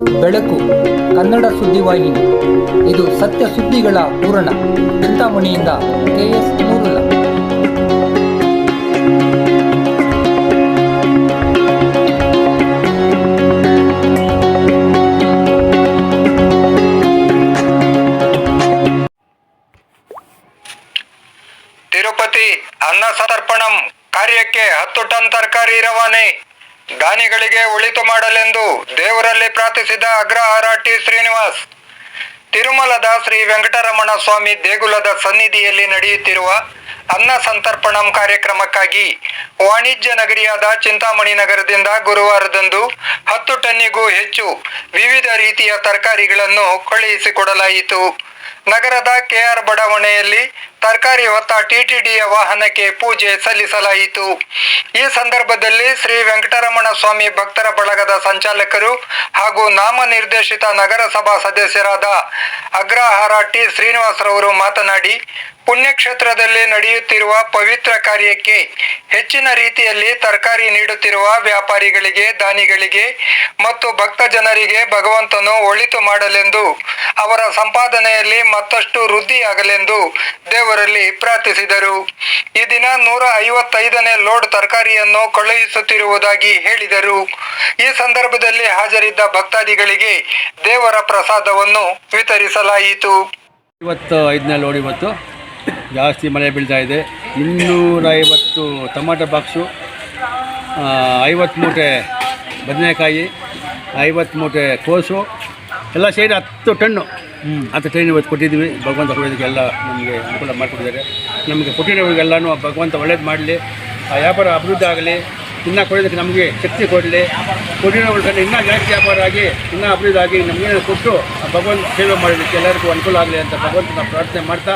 ಬೆಳಕು, ಕನ್ನಡ ಸುದ್ದಿವಾಹಿನಿ ಇದು ಸತ್ಯ ಸುದ್ದಿಗಳ ಪೂರಣ ಚಿಂತಾಮಣಿಯಿಂದ ಕೆ ಎಸ್ ನೂರುಲ್ಲ ತಿರುಪತಿ ಅನ್ನ ಸಮರ್ಪಣಂ. ಕಾರ್ಯಕ್ಕೆ ಹತ್ತು ಟನ್ ತರಕಾರಿ ರವಾನೆ. ದಾನಿಗಳಿಗೆ ಒಳಿತು ಮಾಡಲೆಂದು ದೇವರಲ್ಲಿ ಪ್ರಾರ್ಥಿಸಿದ ಅಗ್ರಹಾರ ಟಿ ಶ್ರೀನಿವಾಸ್. ತಿರುಮಲದ ಶ್ರೀ ವೆಂಕಟರಮಣ ಸ್ವಾಮಿ ದೇಗುಲದ ಸನ್ನಿಧಿಯಲ್ಲಿ ನಡೆಯುತ್ತಿರುವ ಅನ್ನ ಸಂತರ್ಪಣಂ ಕಾರ್ಯಕ್ರಮಕ್ಕಾಗಿ ವಾಣಿಜ್ಯ ನಗರಿಯಾದ ಚಿಂತಾಮಣಿ ನಗರದಿಂದ ಗುರುವಾರದಂದು ಹತ್ತು ಟನ್ನಿಗೂ ಹೆಚ್ಚು ವಿವಿಧ ರೀತಿಯ ತರಕಾರಿಗಳನ್ನು ಕಳುಹಿಸಿಕೊಡಲಾಯಿತು. ನಗರದ ಕೆಆರ್ ಬಡಾವಣೆಯಲ್ಲಿ ತರಕಾರಿ ಹೊತ್ತ ಟಿಟಿಡಿಯ ವಾಹನಕ್ಕೆ ಪೂಜೆ ಸಲ್ಲಿಸಲಾಯಿತು. ಈ ಸಂದರ್ಭದಲ್ಲಿ ಶ್ರೀ ವೆಂಕಟರಮಣ ಸ್ವಾಮಿ ಭಕ್ತರ ಬಳಗದ ಸಂಚಾಲಕರು ಹಾಗೂ ನಾಮನಿರ್ದೇಶಿತ ನಗರಸಭಾ ಸದಸ್ಯರಾದ ಅಗ್ರಹಾರ ಟಿ ಶ್ರೀನಿವಾಸರವರು ಮಾತನಾಡಿ, ಪುಣ್ಯಕ್ಷೇತ್ರದಲ್ಲಿ ನಡೆಯುತ್ತಿರುವ ಪವಿತ್ರ ಕಾರ್ಯಕ್ಕೆ ಹೆಚ್ಚಿನ ರೀತಿಯಲ್ಲಿ ತರಕಾರಿ ನೀಡುತ್ತಿರುವ ವ್ಯಾಪಾರಿಗಳಿಗೆ, ದಾನಿಗಳಿಗೆ ಮತ್ತು ಭಕ್ತ ಜನರಿಗೆ ಭಗವಂತನು ಒಳಿತು ಮಾಡಲೆಂದು ಅವರ ಸಂಪಾದನೆಯಲ್ಲಿ ಮತ್ತಷ್ಟು ವೃದ್ಧಿಯಾಗಲೆಂದು ದೇವರಲ್ಲಿ ಪ್ರಾರ್ಥಿಸಿದರು. ಈ ದಿನ ನೂರ ಐವತ್ತೈದನೇ ಲೋಡ್ ತರಕಾರಿಯನ್ನು ಕಳುಹಿಸುತ್ತಿರುವುದಾಗಿ ಹೇಳಿದರು. ಈ ಸಂದರ್ಭದಲ್ಲಿ ಹಾಜರಿದ್ದ ಭಕ್ತಾದಿಗಳಿಗೆ ದೇವರ ಪ್ರಸಾದವನ್ನು ವಿತರಿಸಲಾಯಿತು. ಇವತ್ತು ಐದನೇ ಲೋಡ್ ಇವತ್ತು. ಜಾಸ್ತಿ ಮಳೆ ಬೀಳ್ತಾ ಇದೆ. ಇನ್ನೂರ ಐವತ್ತು ಟೊಮಾಟೊ ಬಾಕ್ಸು ಐವತ್ತು ಮೂಟೆ ಬದನೆಕಾಯಿ ಐವತ್ತು ಮೂಟೆ ಕೋಸು, ಎಲ್ಲ ಸೇರಿ ಹತ್ತು ಟನ್ನು. ಹತ್ತು ಟ್ರೈನಿಂಗ್ ಇವತ್ತು ಕೊಟ್ಟಿದ್ದೀವಿ. ಭಗವಂತ ಎಲ್ಲ ನಮಗೆ ಅನುಕೂಲ ಮಾಡಿಕೊಟ್ಟಿದ್ದಾರೆ. ನಮಗೆ ಕೊಟ್ಟಿರೋರಿಗೆಲ್ಲನೂ ಭಗವಂತ ಒಳ್ಳೇದು ಮಾಡಲಿ, ಆ ವ್ಯಾಪಾರ ಅಭಿವೃದ್ಧಿ ಆಗಲಿ, ಇನ್ನೂ ಕೊಡೋದಕ್ಕೆ ನಮಗೆ ಶಕ್ತಿ ಕೊಡಲಿ. ಕೊಟ್ಟಿರೋರಿಗೆ ಇನ್ನೂ ಜಾಸ್ತಿ ವ್ಯಾಪಾರ ಆಗಿ, ಇನ್ನೂ ಅಭಿವೃದ್ಧಿ ಆಗಿ ನಮಗೇನು ಕೊಟ್ಟು ಭಗವಂತ ಸೇವೆ ಮಾಡೋದಕ್ಕೆ ಎಲ್ಲರಿಗೂ ಅನುಕೂಲ ಆಗಲಿ ಅಂತ ಭಗವಂತನ ಪ್ರಾರ್ಥನೆ ಮಾಡ್ತಾ